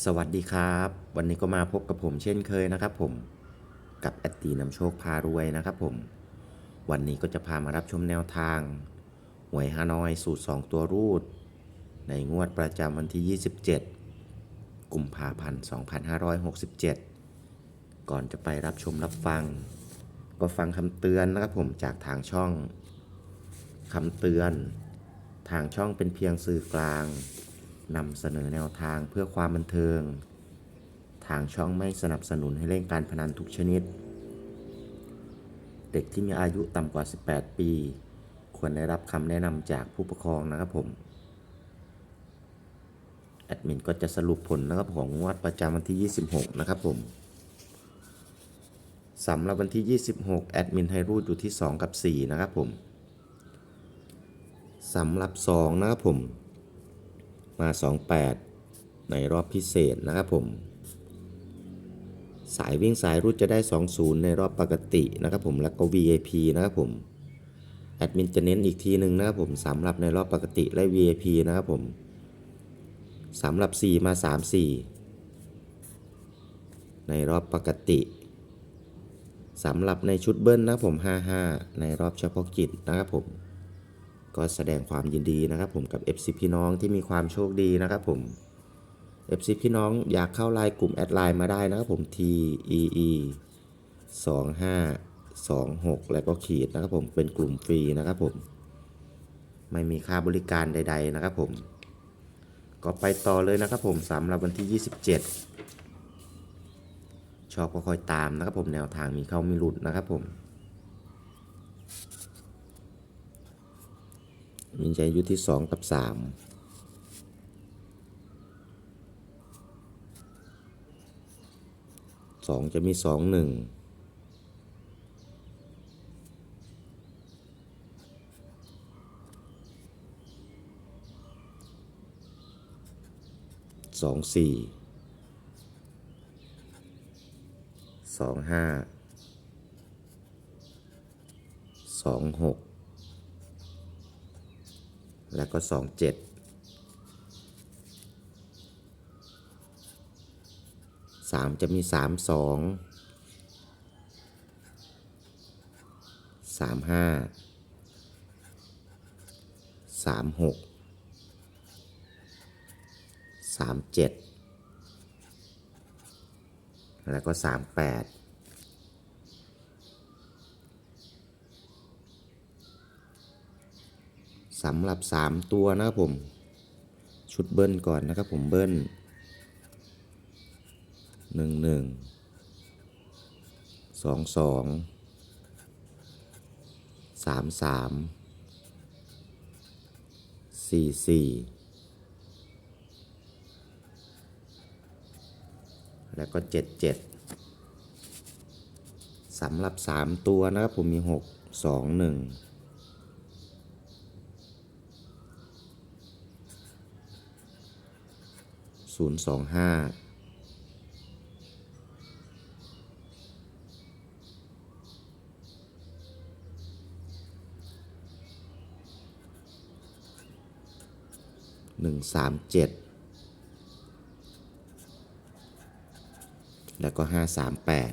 สวัสดีครับ วันนี้ก็มาพบกับผมเช่นเคยนะครับผมกับแอดตีนำโชคพารวยนะครับผม วันนี้ก็จะพามารับชมแนวทาง หวยฮานอยสูตร 2 ตัวรูด ในงวดประจำวันที่ 27 กุมภาพันธ์ 2567 ก่อนจะไปรับชมรับฟัง ก็ฟังคำเตือนนะครับผมจากทางช่องคำเตือน ทางช่องเป็นเพียงสื่อกลาง นำเสนอแนวทางเพื่อความบันเทิง ทางช่องไม่สนับสนุนให้เล่นการพนันทุกชนิด เด็กที่มีอายุต่ำกว่า 18 ปี ควรได้รับคำแนะนำจากผู้ปกครองนะครับผม แอดมินก็จะสรุปผลนะครับของงวดประจำวันที่ 26 นะครับผมสำหรับวันที่ 26 แอดมินให้รูดอยู่ที่ 2 กับ 4 นะครับผมสำหรับ 2 นะครับผม มา 28 ในรอบพิเศษนะครับผม สายวิ่งสายรูดจะได้ 20 ในรอบปกตินะครับผม แล้วก็ VIP นะครับผม แอดมินจะเน้นอีกทีหนึ่งนะครับผมสำหรับในรอบปกติและ VIP นะครับผมสำหรับ 4 มา 3 4 ในรอบปกติสำหรับในชุดเบิ้ลนะครับผม 55 ในรอบเฉพาะกิจนะครับผม ก็แสดงความยินดีนะครับผมกับ FC พี่น้องที่มีความโชคดีนะครับผม FC พี่น้องอยากเข้าไลน์กลุ่มแอดไลน์มาได้นะครับผม T E E 25 26 แล้วก็ขีดนะครับผมเป็นกลุ่มฟรีนะครับผม ไม่มีค่าบริการใด ๆ นะครับผม ก็ไปต่อเลยนะครับผมสำหรับวันที่ 27 ชอบก็คอยตามนะครับผมแนวทางมีเข้ามีหลุดนะครับผม มินจะอยู่ที่สองกับสามสองจะมีสองหนึ่งสองสี่สองห้าสองหก แล้วก็ 27 3 จะมี 3 2 3 5 3 6 3 7 แล้วก็ 3 8 สำหรับ 3 ตัวนะครับผม ชุดเบิ้ลก่อนนะครับผมเบิ้ลหนึ่งหนึ่งสองสองสามสามสี่สี่แล้วก็เจ็ดเจ็ดสำหรับ3ตัวนะครับผมมี6 2 1 ศูนย์สองห้าหนึ่งสามเจ็ดแล้วก็ห้าสามแปด